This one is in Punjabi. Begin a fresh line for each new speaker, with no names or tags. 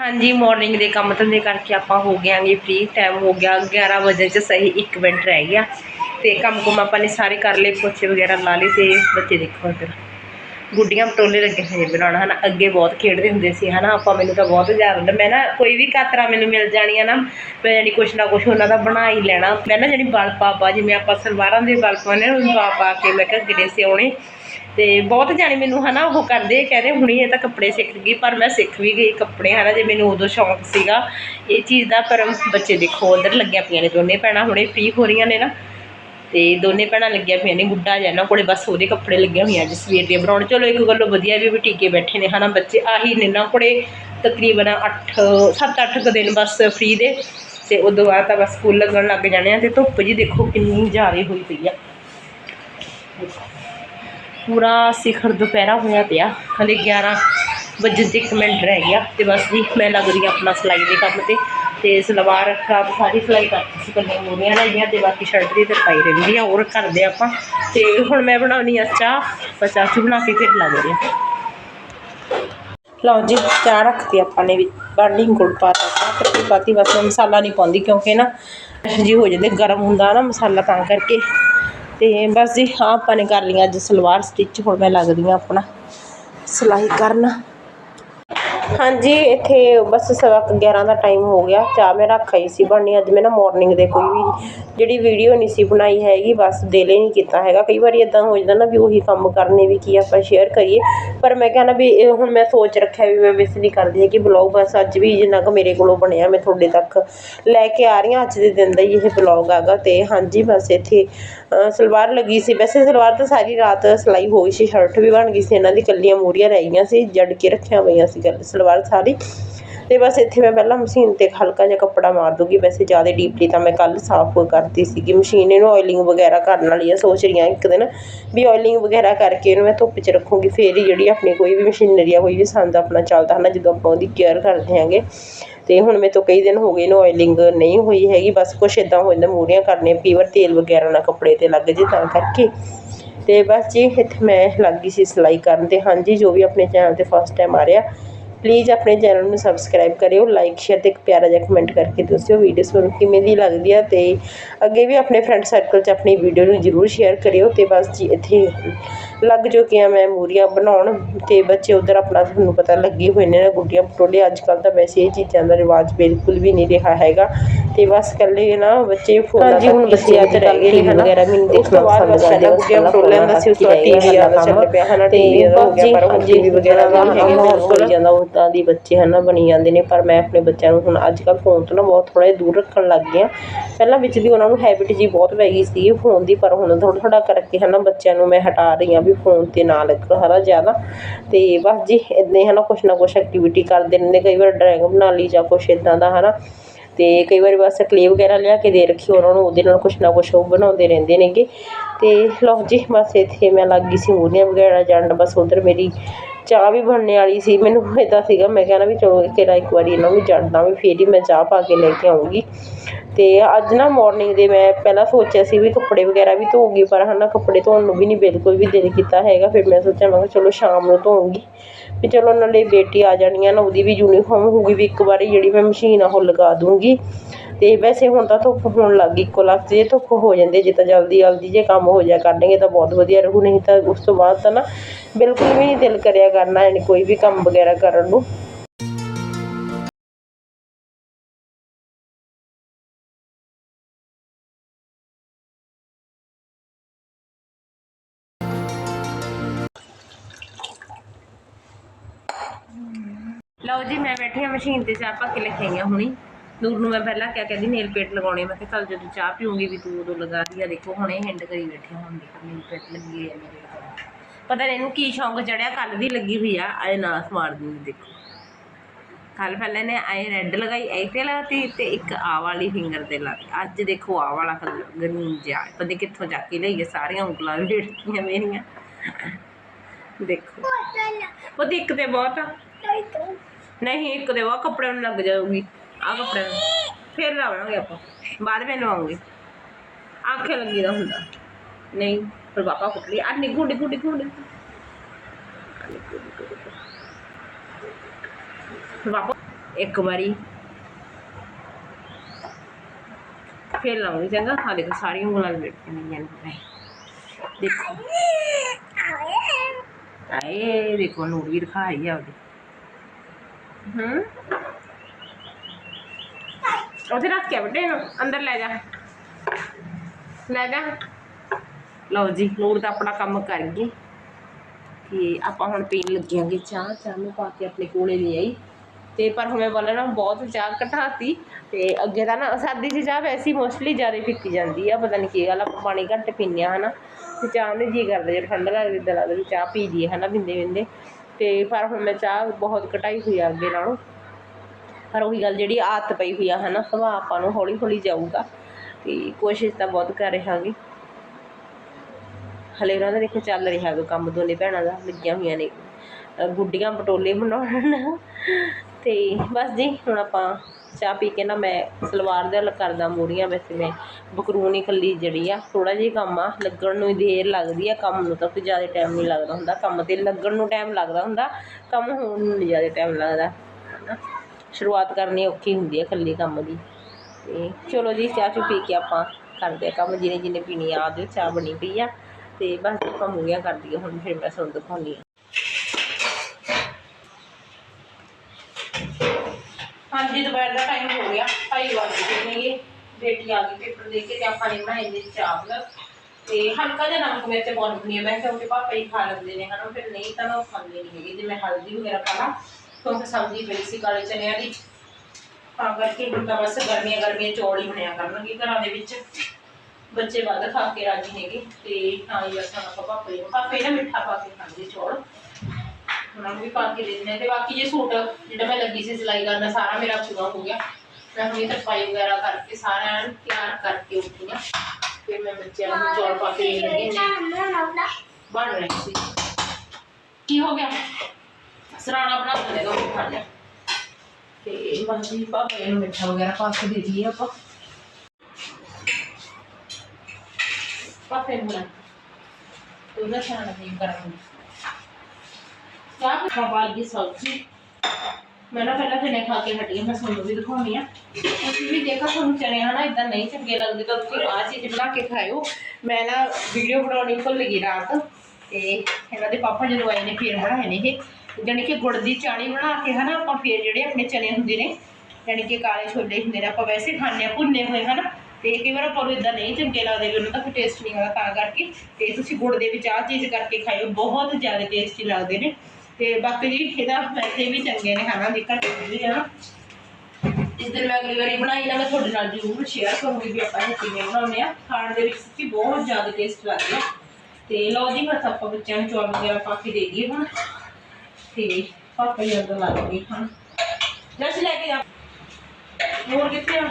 ਹਾਂਜੀ ਮਾਰਨਿੰਗ ਦੇ ਕੰਮ ਧੰਦੇ ਕਰਕੇ ਆਪਾਂ ਹੋ ਗਏ ਆਂਗੇ ਫ੍ਰੀ ਟਾਈਮ ਹੋ ਗਿਆ 11 ਵਜੇ ਚ ਸਹੀ 1 ਮਿੰਟ ਰਹਿ ਗਿਆ। ਤੇ ਕੰਮ ਕੁਮ ਆਪਾਂ ਨੇ ਸਾਰੇ ਕਰ ਲਏ, ਪੋਚੇ ਵਗੈਰਾ ਲਾ ਲਏ ਤੇ ਬੱਚੇ ਦੇਖੋ ਇੱਧਰ। ਗੁੱਡੀਆਂ ਪਟੋਲੇ ਲੱਗੇ ਹੋਏ ਬਣਾਉਣਾ, ਹਨਾ, ਅੱਗੇ ਬਹੁਤ ਖੇਡਦੇ ਹੁੰਦੇ ਸੀ, ਹਨਾ, ਆਪਾਂ ਮੈਨੂੰ ਤਾਂ ਬਹੁਤ ਯਾਦ ਜ਼ਿਆਦਾ ਮੈਂ ਨਾ ਕੋਈ ਵੀ ਕਾਤਰਾ ਮੈਨੂੰ ਮਿਲ ਜਾਣੀਆਂ ਨਾ, ਮੈਂ ਜਾਨੀ ਕੁਛ ਨਾ ਕੁਛ ਉਹਨਾਂ ਦਾ ਬਣਾ ਹੀ ਲੈਣਾ, ਮੈਂ ਨਾ ਜਾਨੀ ਬਲ ਪਾ ਜਿਵੇਂ ਆਪਾਂ ਸਲਵਾਰਾਂ ਦੇ ਬਲ ਪਾਉਂਦੇ ਨੇ ਉਹ ਪਾ ਪਾ ਕੇ ਮੈਂ ਕਿਹਾ ਘੱਗਰੇ ਸਿਉਣੇ, ਤੇ ਬਹੁਤ ਜਾਣੀ ਮੈਨੂੰ, ਹਨਾ, ਉਹ ਕਰਦੇ ਕਹਿੰਦੇ ਹੁਣੀ ਇਹ ਤਾਂ ਕੱਪੜੇ ਸਿੱਖ ਗਈ, ਪਰ ਮੈਂ ਸਿੱਖ ਵੀ ਗਈ ਕੱਪੜੇ ਹਨਾ ਜੇ ਮੈਨੂੰ ਉਦੋਂ ਸ਼ੌਂਕ ਸੀਗਾ, ਇਹ ਚੀਜ਼ ਦਾ ਪਰ ਬੱਚੇ ਦੇਖੋ ਉਧਰ ਲੱਗੀਆਂ ਪਈਆਂ ਨੇ ਦੋਨੇ ਭੈਣਾਂ ਹੁਣੇ ਫ੍ਰੀ ਹੋ ਰਹੀਆਂ ਨੇ ਨਾ ਤੇ ਦੋਨੇ ਭੈਣਾਂ ਲੱਗੀਆਂ ਪਈਆਂ ਨੇ, ਗੁੱਡਾ ਜਿਹਾ ਇਹਨਾਂ ਕੋਲੇ, ਬਸ ਉਹਦੇ ਕੱਪੜੇ ਲੱਗੇ ਹੋਈਆਂ ਆ ਅੱਜ ਸਵੇਰ ਦੀਆਂ। ਬਣਾਉਣ ਚਲੋ ਇੱਕ ਗੱਲੋਂ ਵਧੀਆ ਵੀ ਵੀ ਟੀਕੇ ਬੈਠੇ ਨੇ, ਹਨਾ ਬੱਚੇ? ਆਹੀ ਨੇ ਨਾ ਕੋਲੇ ਤਕਰੀਬਨ 8 7-8 ਕੁ ਦਿਨ ਬਸ ਫ੍ਰੀ ਦੇ। ਤੇ ਉਦੋਂ ਬਾਅਦ ਤਾਂ ਬਸ ਸਕੂਲ ਲੱਗਣ ਲੱਗ ਜਾਣੇ ਆ ਤੇ ਧੁੱਪ ਜੀ ਦੇਖੋ ਕਿੰਨੀ ਜ਼ਿਆਦਾ ਹੋਈ ਪਈ ਆ। ਪੂਰਾ ਸਿਖਰ ਦੁਪਹਿਰਾ ਹੋਇਆ ਪਿਆ, ਹਲੇ 11 ਵਜੇ ਤੇ ਇੱਕ ਮਿੰਟ ਰਹਿ ਗਿਆ ਤੇ ਬਸ ਜੀ, ਮੈਂ ਲੱਗ ਰਹੀ ਹਾਂ ਆਪਣਾ ਸਿਲਾਈ ਦੇ ਕੰਮ ਤੇ। ਤੇ ਸਲਵਾਰ ਰਾਤ ਸਾਰੀ ਸਿਲਾਈ ਕਰਤੀ ਸੀ, ਕੱਲੀਆਂ ਮੂਰੀਆਂ ਲਾਈਆਂ ਤੇ ਬਾਕੀ ਸ਼ਰਟ ਦੀ ਤਰਪਾਈ ਰਹਿੰਦੀ ਆ, ਹੋਰ ਕਰਦੇ ਆਪਾਂ। ਤੇ ਹੁਣ ਮੈਂ ਬਣਾਉਣੀ ਆ ਚਾਹ ਪਰ ਚਾਹ ਚੂਹ ਬਣਾ ਕੇ ਫਿਰ ਲੱਗ ਰਹੀ ਹਾਂ ਲਓ ਜੀ, ਚਾਹ ਰੱਖਤੀ ਆਪਾਂ ਨੇ ਵੀ ਬਾਰਡਿੰਗ ਗੁੜ ਪਾਤਾ ਚਾਹ ਪੱਤੀ ਪਾਤੀ, ਬਸ ਮੈਂ ਮਸਾਲਾ ਨਹੀਂ ਪਾਉਂਦੀ ਕਿਉਂਕਿ ਨਾ ਜੀ ਹੋ ਜਾਂਦੇ, ਗਰਮ ਹੁੰਦਾ ਨਾ ਮਸਾਲਾ ਤਾਂ ਕਰਕੇ। ਤੇ ਬਸ ਜੀ ਹਾਂ ਆਪਾਂ ਨੇ ਕਰ ਲਈਆਂ ਅੱਜ ਸਲਵਾਰ ਸਟਿਚ ਹੁਣ ਮੈਂ ਲੱਗਦੀ ਹਾਂ ਆਪਣਾ ਸਿਲਾਈ ਕਰਨ। ਹਾਂਜੀ, ਇੱਥੇ ਬਸ ਸਵਾ ਕੁ 11 ਦਾ ਟਾਈਮ ਹੋ ਗਿਆ। ਚਾਹ ਮੈਂ ਰੱਖ ਆਈ ਸੀ ਬਣਨੀ, ਅੱਜ ਮੈਂ ਨਾ ਮੋਰਨਿੰਗ ਦੇ ਕੋਈ ਵੀ ਜਿਹੜੀ ਵੀਡੀਓ ਨਹੀਂ ਸੀ ਬਣਾਈ ਹੈਗੀ, ਬਸ ਦਿਲ ਹੀ ਨਹੀਂ ਕੀਤਾ ਹੈਗਾ। ਕਈ ਵਾਰੀ ਇਦਾਂ ਹੋ ਜਾਂਦਾ ਨਾ ਵੀ ਉਹੀ ਕੰਮ ਕਰਨੇ ਵੀ ਕੀ ਆਪਾਂ ਸ਼ੇਅਰ ਕਰੀਏ। ਪਰ ਮੈਂ ਕਹਿੰਦਾ ਵੀ, ਇਹ ਹੁਣ ਮੈਂ ਸੋਚ ਰੱਖਿਆ ਵੀ ਮੈਂ ਮਿਸ ਨਹੀਂ ਕਰਦੀ ਕਿ ਬਲੌਗ ਬਸ ਅੱਜ ਵੀ ਜਿੰਨਾ ਕੁ ਮੇਰੇ ਕੋਲੋਂ ਬਣਿਆ, ਮੈਂ ਤੁਹਾਡੇ ਤੱਕ ਲੈ ਕੇ ਆ ਰਹੀ ਹਾਂ। ਅੱਜ ਦੇ ਦਿਨ ਦਾ ਹੀ ਇਹ ਬਲੌਗ ਆਗਾ ਤੇ ਹਾਂਜੀ, ਬਸ ਇੱਥੇ ਸਲਵਾਰ ਲੱਗੀ ਸੀ। ਵੈਸੇ ਸਲਵਾਰ ਤਾਂ ਸਾਰੀ ਰਾਤ ਸਿਲਾਈ ਹੋ ਗਈ ਸੀ ਸ਼ਰਟ ਵੀ ਬਣ ਗਈ ਸੀ। ਇਹਨਾਂ ਦੀ ਕੱਲੀਆਂ ਮੂਰੀਆਂ ਰਹਿ ਗਈਆਂ ਸੀ, ਜੜ ਕੇ ਰੱਖੀਆਂ ਹੋਈਆਂ ਸੀ, ਗੱਲ ਸਲਵਾਰ ਸਾਰੀ ਅਤੇ ਬਸ ਇੱਥੇ ਮੈਂ ਪਹਿਲਾਂ ਮਸ਼ੀਨ ਤੇ ਹਲਕਾ ਜਿਹਾ ਕੱਪੜਾ ਮਾਰ ਦੂੰਗੀ। ਵੈਸੇ ਜ਼ਿਆਦਾ ਡੀਪਲੀ ਤਾਂ ਮੈਂ ਕੱਲ੍ਹ ਸਾਫ਼ ਕਰਤੀ ਸੀਗੀ। ਮਸ਼ੀਨ ਇਹਨੂੰ ਆਇਲਿੰਗ ਵਗੈਰਾ ਕਰਨ ਵਾਲੀ ਆ, ਸੋਚ ਰਹੀ ਹਾਂ ਇੱਕ ਦਿਨ। ਵੀ ਆਇਲਿੰਗ ਵਗੈਰਾ ਕਰਕੇ ਇਹਨੂੰ ਮੈਂ ਧੁੱਪ 'ਚ ਰੱਖੂੰਗੀ। ਫਿਰ ਹੀ ਜਿਹੜੀ ਆਪਣੀ ਕੋਈ ਵੀ ਮਸ਼ੀਨਰੀ ਆ, ਕੋਈ ਵੀ ਸੰਦ ਆਪਣਾ ਚੱਲਦਾ ਹੈ ਨਾ ਜਦੋਂ ਆਪਾਂ ਉਹਦੀ ਕੇਅਰ ਕਰਦੇ ਹਾਂਗੇ। ਅਤੇ ਹੁਣ ਮੇਰੇ ਤੋਂ ਕਈ ਦਿਨ ਹੋ ਗਏ ਇਹਨੂੰ ਆਇਲਿੰਗ ਨਹੀਂ ਹੋਈ ਹੈਗੀ। ਬਸ ਕੁਛ ਇਦਾਂ ਹੋ ਜਾਂਦਾ ਮੂਰੀਆਂ ਕਰਨੀਆਂ ਕਈ ਵਾਰ ਤੇਲ ਵਗੈਰਾ ਨਾ ਕੱਪੜੇ ਤੇ ਲੱਗ ਜੇ ਤਾਂ ਕਰਕੇ। ਅਤੇ ਬਸ ਜੀ, ਇੱਥੇ ਮੈਂ ਲੱਗ ਗਈ ਸੀ ਸਿਲਾਈ ਕਰਨ ਤੇ। ਹਾਂਜੀ, ਜੋ ਵੀ ਆਪਣੇ ਚੈਨਲ ਤੇ ਫਸਟ ਟਾਈਮ ਆ ਰਿਹਾ ਪਲੀਜ਼ ਆਪਣੇ ਚੈਨਲ ਨੂੰ ਸਬਸਕ੍ਰਾਈਬ ਕਰਿਓ ਲਾਈਕ ਸ਼ੇਅਰ ਅਤੇ ਇੱਕ ਪਿਆਰਾ ਜਿਹਾ ਕਮੈਂਟ ਕਰਕੇ ਦੱਸਿਓ ਵੀਡੀਓ ਤੁਹਾਨੂੰ ਕਿਵੇਂ ਦੀ ਲੱਗਦੀ ਆ ਅਤੇ ਅੱਗੇ ਵੀ ਆਪਣੇ ਫਰੈਂਡ ਸਰਕਲ 'ਚ ਆਪਣੀ ਵੀਡੀਓ ਨੂੰ ਜ਼ਰੂਰ ਸ਼ੇਅਰ ਕਰਿਓ ਅਤੇ ਬਸ ਜੀ ਇੱਥੇ ਲੱਗ ਚੁੱਕੀ ਆ ਮੈਂ ਮੂਰੀਆਂ ਬਣਾਉਣ ਤੇ ਬੱਚੇ ਉਧਰ ਆਪਣਾ ਤੁਹਾਨੂੰ ਪਤਾ ਲੱਗੇ ਹੋਏ ਨੇ ਗੁੱਡੀਆਂ ਪਟੋਲੇ ਅੱਜ ਕੱਲ ਤਾਂ ਵੈਸੇ ਇਹ ਚੀਜ਼ਾਂ ਦਾ ਰਿਵਾਜ ਬਿਲਕੁਲ ਵੀ ਨਹੀਂ ਰਿਹਾ ਹੈਗਾ ਤੇ ਬਸ ਕੱਲੇ ਨਾ ਬੱਚੇ ਫੋਨਾਂ
ਹੁਣ ਬੱਚੇ ਅੱਜ ਰਹਿ ਗਏ ਨੇ।
ਵਗੈਰਾ
ਉਸ ਤੋਂ
ਦੇਖਣਾ ਪਸੰਦ ਕਰਦੇ
ਦਾ
ਗੁੱਡੀਆਂ ਪਟੋਲਿਆਂ ਦਾ ਸੀ ਉਸ ਤੋਂ ਟੀਵੀ ਦਾ ਚੱਲ। ਪਿਆ ਹਨਾ
ਤੇ
ਟੀਵੀ ਦਾ ਹੋ ਗਿਆ ਪਰ ਹੁਣ ਟੀਵੀ ਵਗੈਰਾ ਦਾ ਹੈਗੇ ਹੋ ਜਾਂਦਾ ਉਦਾਂ ਦੀ ਬੱਚੇ ਹਨਾ ਬਣੀ ਜਾਂਦੇ ਨੇ ਪਰ ਮੈਂ ਆਪਣੇ ਬੱਚਿਆਂ ਨੂੰ ਹੁਣ ਅੱਜ ਕੱਲ ਫੋਨ ਤੋਂ ਨਾ ਬਹੁਤ ਥੋੜਾ ਜਿਹਾ ਦੂਰ ਰੱਖਣ ਲੱਗ ਗਈ ਹਾਂ ਪਹਿਲਾਂ ਵਿੱਚ ਦੀ ਉਹਨਾਂ ਨੂੰ ਹੈਬਿਟ ਜੀ ਬਹੁਤ ਪੈ ਗਈ ਸੀ ਫੋਨ ਦੀ ਪਰ ਹੁਣ ਥੋੜਾ ਥੋੜਾ ਕਰਕੇ ਹਨਾ ਬੱਚਿਆਂ ਨੂੰ ਮੈਂ ਹਟਾ ਰਹੀ ਹਾਂ ਵੀ ਫੋਨ ਤੇ ਨਾ ਲੱਗੋ ਹਨਾ ਜ਼ਿਆਦਾ। ਤੇ ਬਸ ਜੀ ਇਦਾਂ ਹੀ ਹਨਾ ਕੁਛ ਨਾ ਕੁਛ ਐਕਟੀਵਿਟੀ ਕਰਦੇ ਰਹਿੰਦੇ, ਕਈ ਵਾਰ ਡਰਾਇੰਗ ਬਣਾ ਲਈ ਜਾਂ ਕੁਛ ਇਦਾਂ ਦਾ ਹਨਾ। ਤੇ ਕਈ ਵਾਰੀ ਬਸ ਕਲੇ ਵਗੈਰਾ ਲਿਆ ਕੇ ਦੇ ਰੱਖੀ, ਉਹਨਾਂ ਨੂੰ ਉਹਦੇ ਨਾਲ ਕੁਛ ਨਾ ਕੁਛ ਉਹ ਬਣਾਉਂਦੇ ਰਹਿੰਦੇ ਨੇਗੇ। ਤੇ ਲਓ ਜੀ ਬਸ ਇੱਥੇ ਮੈਂ ਲੱਗ ਗਈ ਸੀ ਮੂਰੀਆਂ ਵਗੈਰਾ ਜਾਣ, ਬਸ ਉਧਰ ਮੇਰੀ ਚਾਹ ਵੀ ਬਣਨੇ ਵਾਲੀ ਸੀ, ਮੈਨੂੰ ਇਦਾਂ ਸੀਗਾ, ਮੈਂ ਕਹਿਣਾ ਵੀ ਚਲੋ ਕਿਹੜਾ ਇੱਕ ਵਾਰੀ ਇਹਨਾਂ ਨੂੰ ਜੜਦਾ ਵੀ, ਫਿਰ ਹੀ ਮੈਂ ਚਾਹ ਪਾ ਕੇ ਲੈ ਕੇ ਆਊਂਗੀ। ਅਤੇ ਅੱਜ ਨਾ ਮੋਰਨਿੰਗ ਦੇ ਮੈਂ ਪਹਿਲਾਂ ਸੋਚਿਆ ਸੀ ਵੀ ਕੱਪੜੇ ਵਗੈਰਾ ਵੀ ਧੋਊਂਗੀ, ਪਰ ਹੈ ਨਾ ਕੱਪੜੇ ਧੋਣ ਨੂੰ ਵੀ ਨਹੀਂ ਬਿਲਕੁਲ ਵੀ ਦਿਲ ਕੀਤਾ ਹੈਗਾ, ਫਿਰ ਮੈਂ ਸੋਚਿਆ ਮੈਂ ਕਿਹਾ ਚਲੋ ਸ਼ਾਮ ਨੂੰ ਧੋਊਂਗੀ। ਵੀ ਚਲੋ ਨਾਲੇ ਬੇਟੀ ਆ ਜਾਣੀ ਆ, ਨਾ ਉਹਦੀ ਵੀ ਯੂਨੀਫਾਰਮ ਹੋਊਗੀ ਵੀ ਇੱਕ ਵਾਰੀ ਜਿਹੜੀ ਮੈਂ ਮਸ਼ੀਨ ਆ ਉਹ ਲਗਾ ਦੂੰਗੀ ਤੇ ਵੈਸੇ ਹੁਣ ਤਾਂ ਧੁੱਪ ਹੋਣ ਲੱਗ ਗਈ, ਇੱਕੋ ਲੱਖ ਜੇ ਧੁੱਪ ਹੋ ਜਾਂਦੀ ਜੇ ਤਾਂ ਜਲਦੀ ਜਲਦੀ ਜੇ ਕੰਮ ਹੋ ਜਾ ਕਰਨਗੇ ਤਾਂ ਬਹੁਤ ਵਧੀਆ ਰਹੂ, ਨਹੀਂ ਤਾਂ ਉਸ ਤੋਂ ਬਾਅਦ ਤਾਂ ਨਾ ਬਿਲਕੁਲ ਵੀ ਨਹੀਂ ਦਿਲ ਕਰਿਆ ਕਰਨਾ ਯਾਨੀ ਕੋਈ ਵੀ ਕੰਮ ਵਗੈਰਾ ਕਰਨ ਨੂੰ। ਲਓ ਜੀ, ਮੈਂ ਬੈਠੀ ਹਾਂ ਮਸ਼ੀਨ ਤੇ, ਚਾਹ ਪਾ ਕੇ ਲੈ ਕੇ ਹੁਣੀ। ਨੂਰ ਨੂੰ ਮੈਂ ਪਹਿਲਾਂ ਕਿਹਾ ਕਹਿੰਦੀ ਨੇਲ ਪੇਟ ਲਗਾਉਣੇ ਮੈਂ ਕਿਹਾ ਚੱਲ ਜਦੋਂ ਚਾਹ ਪੀਉਂਗੀ ਵੀ ਤੂੰ ਉਦੋਂ ਲਗਾ ਦਿਆ ਦੇਖੋ ਹੁਣੇ ਹਿੰਡ ਕਰੀ ਬੈਠੀ ਹਾਂ ਹੁਣ ਦੇਖੋ ਨੇਲ ਪੇਟ ਲੱਗੀ ਹੈ ਮੇਰੇ। ਪਤਾ ਨਹੀਂ ਇਹਨੂੰ ਕੀ ਸ਼ੌਂਕ ਚੜਿਆ ਕੱਲ ਦੀ ਲੱਗੀ ਹੋਈ ਆ ਆਏ ਨਾ ਸਮਾਰ ਦੂੰਗੀ ਦੇਖੋ। ਕੱਲ ਪਹਿਲੇ ਨੇ ਆਏ ਰੈੱਡ ਲਗਾਈ ਐ ਤੇ ਲਾਤੀ ਤੇ ਇੱਕ ਆ ਵਾਲੀ ਫਿੰਗਰ ਤੇ ਲਾਤੀ। ਅੱਜ ਦੇਖੋ ਆ ਵਾਲਾ ਕਲਰ ਜਿਹਾ ਪਤਾ ਕਿੱਥੋਂ ਜਾ ਕੇ ਲਈਏ ਸਾਰੀਆਂ ਉਂਗਲਾਂ ਵੇੜਤੀਆਂ ਮੇਰੀਆਂ। ਦੇਖੋ। ਉਹ ਇੱਕ ਤੇ ਬਹੁਤ ਆ। ਨਹੀਂ ਇੱਕ ਦੇ ਵਾ ਕੱਪੜਿਆਂ ਨੂੰ ਲੱਗ ਜਾਊਗੀ। ਆ ਕੱਪੜੇ ਫਿਰ ਫੇਰ ਲਾਵਾਂਗੇ ਆਪਾਂ। ਬਾਅਦ ਵਿੱਚ ਲਵਾਂਗੇ। ਆਖੇ ਲੱਗੀ ਦਾ ਹੁੰਦਾ। ਨਹੀਂ, ਫਿਰ ਪਾਪਾ ਕੁੱਟ ਲਈ ਆ ਨਿਗੂ ਨਿਗੂ ਨਿਗੂ ਨਿਗੂ ਪਾਪਾ, ਇੱਕ ਵਾਰੀ। ਫਿਰ ਲਾਉਂਗੀ ਚੰਗਾ। ਹਾਂ ਦੇਖੋ, ਸਾਰੀਆਂ ਉਂਗਲਾਂ ਲਪੇਟ ਕੇ ਨਹੀਂ ਨੇ। ਦੇਖੋ। ਆਏ, ਦੇਖੋ, ਨੂਰੀ ਦਿਖਾਈ ਆ ਉਹਦੀ। ਹੂੰ? ਉਹਦੇ ਰੱਖ ਕੇ ਬਟੇ ਨੂੰ ਅੰਦਰ ਲੈ ਜਾ। ਲੈ ਜਾ। ਲਓ ਜੀ ਨੂਰ ਤਾਂ ਆਪਣਾ ਕੰਮ ਕਰ ਗਈ। ਤੇ ਆਪਾਂ ਹੁਣ ਪੀਣ ਲੱਗਿਆਂਗੇ ਚਾਹ ਚਾਹ ਨੂੰ ਪਾ ਕੇ ਆਪਣੇ ਕੋਲੇ ਲੈ ਆਈ। ਤੇ ਪਰ ਹੁਣ ਮੈਂ ਬੋਲਣਾ ਬਹੁਤ ਚਾਹ ਘਟਾਤੀ। ਤੇ ਅੱਗੇ ਤਾਂ ਨਾ ਸਰਦੀ 'ਚ ਚਾਹ ਵੈਸੀ ਮੋਸਟਲੀ ਜ਼ਿਆਦਾ ਪੀਤੀ ਜਾਂਦੀ ਆ, ਪਤਾ ਨਹੀਂ ਕੀ ਗੱਲ ਆਪਾਂ ਪਾਣੀ ਘੱਟ ਪੀਂਦੇ ਆ, ਹਨਾ। ਤੇ ਚਾਹ ਨੂੰ ਜੀ ਕਰਦਾ, ਜੇ ਠੰਡ ਲੱਗਦੀ ਤਾਂ ਲੱਗਦਾ ਵੀ ਚਾਹ ਪੀ ਲਈਏ, ਹਨਾ ਬਿੰਦੇ ਬਿੰਦੇ ਤੇ ਪਰ ਹੁਣ ਮੈਂ ਚਾਹ ਬਹੁਤ ਘਟਾਈ ਹੋਈ ਆ ਅੱਗੇ ਨਾਲੋਂ। ਪਰ ਉਹੀ ਗੱਲ ਜਿਹੜੀ ਆਦਤ ਪਈ ਹੋਈ ਆ, ਹਨਾ ਸੁਭਾਅ ਆਪਾਂ ਨੂੰ ਹੌਲੀ ਹੌਲੀ ਜਾਊਗਾ ਤੇ ਕੋਸ਼ਿਸ਼ ਤਾਂ ਬਹੁਤ ਕਰ ਰਹਾਂਗੇ। ਹਲੇ ਉਹਨਾਂ ਦਾ ਦੇਖੋ ਚੱਲ ਰਿਹਾ ਹੈਗਾ ਕੰਮ, ਦੋਨੇ ਭੈਣਾਂ ਦਾ ਲੱਗੀਆਂ ਹੋਈਆਂ ਨੇ। ਗੁੱਡੀਆਂ ਪਟੋਲੇ ਬਣਾਉਣ ਤੇ ਬਸ ਜੀ, ਹੁਣ ਆਪਾਂ ਚਾਹ ਪੀ ਕੇ ਨਾ ਮੈਂ ਸਲਵਾਰ ਦੇ ਹੱਲ ਕਰਦਾ ਮੂਰੀਆਂ ਵੈਸੇ ਮੈਂ ਬਕਰੂਨੀ ਕੱਲੀ ਜਿਹੜੀ ਆ ਥੋੜਾ ਜਿਹਾ ਕੰਮ ਆ, ਲੱਗਣ ਨੂੰ ਹੀ ਦੇਰ ਲੱਗਦੀ ਆ ਕੰਮ ਨੂੰ ਤਾਂ ਕੋਈ ਜ਼ਿਆਦਾ ਟਾਈਮ ਨਹੀਂ ਲੱਗਦਾ ਹੁੰਦਾ, ਕੰਮ ਤੇ ਲੱਗਣ ਨੂੰ ਟਾਈਮ ਲੱਗਦਾ ਹੁੰਦਾ, ਕੰਮ ਹੋਣ ਨੂੰ ਨਹੀਂ ਜ਼ਿਆਦਾ ਟਾਈਮ ਲੱਗਦਾ, ਹਨਾ। ਸ਼ੁਰੂਆਤ ਕਰਨੀ ਔਖੀ ਹੁੰਦੀ ਹੈ ਇਕੱਲੇ ਕੰਮ ਦੀ। ਤੇ ਚਲੋ ਜੀ, ਚਾਹ ਚੁ ਪੀ ਕੇ ਆਪਾਂ ਕਰਦੇ ਆ ਕੰਮ, ਜਿਹਨੇ ਜਿਹਨੇ ਪੀਣੀ ਆ ਆਜੋ ਚਾਹ ਬਣੀ ਪਈ ਆ। ਤੇ ਬਸ ਆਪਾਂ ਮੂਵੀਆਂ ਕਰਦੀ ਆ ਹੁਣ ਫਿਰ ਮੈਂ ਤੁਹਾਨੂੰ ਦਿਖਾਉਂਦੀ ਆ ਹਾਂਜੀ, ਦੁਪਹਿਰ ਦਾ ਟਾਈਮ ਹੋ ਗਿਆ, ਢਾਈ ਵੱਜ ਗਏ ਨੇਗੇ ਬੇਟੀ ਆ ਗਈ ਪੇਪਰ ਦੇ ਕੇ ਤੇ ਆਪਾਂ ਨੇ ਬਣਾਏ ਨੇ ਚਾਵਲ ਤੇ ਹਲਕਾ ਜਿਹਾ ਨਮਕ ਮਿਰਚ ਪਾਉਣ ਦਿੰਦੀ ਮੈਂ ਕਿਹਾ ਪਾਪਾ ਹੀ ਖਾ ਲੈਂਦੇ ਨੇ, ਹਨਾ। ਫਿਰ ਨਹੀਂ ਤਾਂ ਉਹ ਖਾਂਦੇ ਨਹੀਂ ਹੈਗੇ। ਜੇ ਮੈਂ ਹਲਦੀ ਵਗੈਰਾ ਪਾਣਾ ਕਿਉਂਕਿ ਸਬਜ਼ੀ ਪਈ ਸੀ, ਕਾਲੇ ਚਨਿਆਂ ਦੀ। ਤਾਂ ਕਰਕੇ ਹੁਣ ਤਾਂ ਬਸ ਗਰਮੀਆਂ ਗਰਮੀਆਂ ਚੌਲ ਹੀ ਬਣਿਆ ਕਰਨਗੇ ਘਰਾਂ ਦੇ ਵਿੱਚ। ਬੱਚੇ ਵੱਧ ਖਾ ਕੇ ਰਾਜੀ ਹੈਗੇ ਤੇ ਤਾਂ ਹੀ ਬਸ ਆਪਾਂ ਪਾਪਾ ਪਾਪੇ ਨਾ ਮਿੱਠਾ ਪਾ ਕੇ ਖਾਂਦੇ ਚੌਲ। ਉਹਨਾਂ ਨੂੰ ਵੀ ਪਾ ਕੇ ਦੇ ਦਿੰਦੇ ਤੇ ਬਾਕੀ ਜੇ ਸੂਟ ਜਿਹੜਾ ਮੈਂ ਲੱਗੀ ਸੀ ਸਿਲਾਈ ਕਰਨਾ ਸਾਰਾ ਮੇਰਾ ਪੂਰਾ ਹੋ ਗਿਆ। ਮੈਂ ਹੁਣੇ ਤਰਪਾਈ ਵਗੈਰਾ ਕਰਕੇ ਸਾਰਾ ਤਿਆਰ ਕਰਕੇ ਉੱਠੀ ਆ। ਫਿਰ ਮੈਂ ਬੱਚਿਆਂ ਨੂੰ ਚੌਲ ਪਾ ਕੇ ਦੇ ਲੱਗੀ ਬਣ ਰਹੇ ਸੀ। ਕੀ ਹੋ ਗਿਆ? ਸਰਾਣਾ ਬਣਾ ਦਿੰਦੇ ਦੋ ਮਿੰਟ ਖਾ ਲਿਆ। ਤੇ ਬਸ ਪਾਪਾ ਨੂੰ ਮਿੱਠਾ ਵਗੈਰਾ ਪਾ ਕੇ ਦੇ ਦਈਏ ਆਪਾਂ। ਪਾਪੇ ਨੂੰ ਬਣਾ ਤੂੰ ਨਾ ਨਹੀਂ ਕਰਾਂਗੀ ਚਾਹ ਖਵਾਲ ਦੀ ਸਬਜ਼ੀ। ਮੈਂ ਨਾ ਪਹਿਲਾਂ ਚਨੇ ਖਾ ਕੇ ਹਟੀ ਮੈਂ ਤੁਹਾਨੂੰ ਵੀ ਦਿਖਾਉਣੀ ਆ। ਤੁਸੀਂ ਵੀ ਦੇਖੋ, ਤੁਹਾਨੂੰ ਚਨੇ ਹਨਾ ਇਦਾਂ ਨਹੀਂ ਚੰਗੇ ਲੱਗਦੇ ਤਾਂ ਤੁਸੀਂ ਆਹ ਚੀਜ਼ ਬਣਾ ਕੇ ਖਾਇਓ। ਮੈਂ ਨਾ ਵੀਡੀਓ ਬਣਾਉਣੀ ਭੁੱਲ ਗਈ ਰਾਤ। ਤੇ ਇਹਨਾਂ ਦੇ ਪਾਪਾ ਜਦੋਂ ਆਏ ਨੇ, ਫੇਰ ਬਣਾਏ ਨੇ ਇਹ। ਜਾਣੀ ਕਿ ਗੁੜ ਦੀ ਚਾਣੀ ਬਣਾ ਕੇ ਹਨਾ ਆਪਾਂ ਫੇਰ ਜਿਹੜੇ ਆਪਣੇ ਚਨੇ ਹੁੰਦੇ ਨੇ, ਜਾਣੀ ਕਿ ਕਾਲੇ ਛੋਲੇ ਹੁੰਦੇ ਨੇ, ਆਪਾਂ ਵੈਸੇ ਖਾਂਦੇ ਆ ਭੁੰਨੇ ਹੋਏ ਹਨਾ, ਤੇ ਕਈ ਵਾਰ ਆਪਾਂ ਨੂੰ ਇਦਾਂ ਨਹੀਂ ਚੰਗੇ ਲੱਗਦੇ ਵੀ ਉਹਨਾਂ ਦਾ ਕੋਈ ਟੇਸਟ ਨਹੀਂ ਹੈਗਾ ਤਾਂ ਕਰਕੇ, ਤੇ ਤੁਸੀਂ ਗੁੜ ਦੇ ਵਿੱਚ ਆਹ ਚੀਜ਼ ਕਰਕੇ ਖਾਇਓ, ਬਹੁਤ ਜ਼ਿਆਦਾ ਟੇਸਟੀ ਲੱਗਦੇ ਨੇ, ਤੇ ਬਾਕੀ ਜੀ ਇਹਦਾ ਪੈਸੇ ਵੀ ਚੰਗੇ ਨੇ ਹਨਾ ਦੇਖਣ ਵੀ ਹੈ ਨਾ ਇਸ ਦਿਨ ਮੈਂ ਅਗਲੀ ਵਾਰੀ ਬਣਾਈ ਨਾ ਮੈਂ ਤੁਹਾਡੇ ਨਾਲ ਜ਼ਰੂਰ ਸ਼ੇਅਰ ਕਰੂੰਗੀ ਵੀ ਆਪਾਂ ਇਹ ਕਿਵੇਂ ਬਣਾਉਂਦੇ ਆ ਖਾਣ ਦੇ ਵਿੱਚ ਸੱਚੀ ਬਹੁਤ ਜ਼ਿਆਦਾ ਟੇਸਟ ਲੱਗਦਾ ਤੇ ਲਓ ਜੀ, ਬਸ ਆਪਾਂ ਬੱਚਿਆਂ ਨੂੰ ਚੌਲ ਵਗੈਰਾ ਪਾ ਕੇ ਦੇ ਦਈਏ ਹੁਣ। ਤੇ ਪਾਪਾ ਜੀ ਅੰਦਰ ਲੱਗ ਗਏ ਹਨ। ਜਸ ਲੈ ਕੇ ਜਾ ਹੋਰ ਕਿੱਥੇ ਆ?